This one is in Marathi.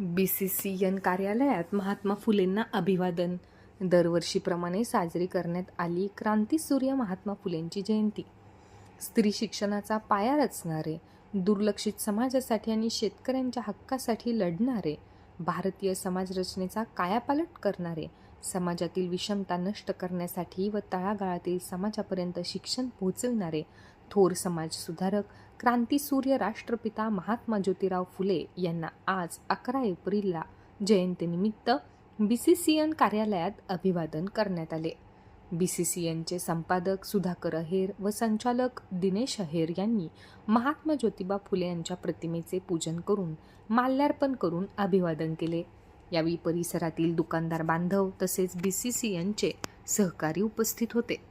बी सी सी एन कार्यालयात महात्मा फुलेंना अभिवादन. दरवर्षीप्रमाणे साजरी करण्यात आली क्रांतीसूर्य महात्मा फुलेंची जयंती. स्त्री शिक्षणाचा पाया रचणारे दुर्लक्षित समाजासाठी आणि शेतकऱ्यांच्या हक्कासाठी लढणारे भारतीय समाजरचनेचा कायापालट करणारे समाजातील विषमता नष्ट करण्यासाठी व तळागाळातील समाजापर्यंत शिक्षण पोहोचविणारे थोर समाज सुधारक क्रांतीसूर्य राष्ट्रपिता महात्मा ज्योतिराव फुले यांना आज अकरा एप्रिलला जयंतीनिमित्त बी सी सी एन कार्यालयात अभिवादन करण्यात आले. बी सी सी एनचे संपादक सुधाकर अहेर व संचालक दिनेश अहेर यांनी महात्मा ज्योतिबा फुले यांच्या प्रतिमेचे पूजन करून माल्यार्पण करून अभिवादन केले. यावेळी परिसरातील दुकानदार बांधव तसेच बी सी सी एनचे सहकारी उपस्थित होते.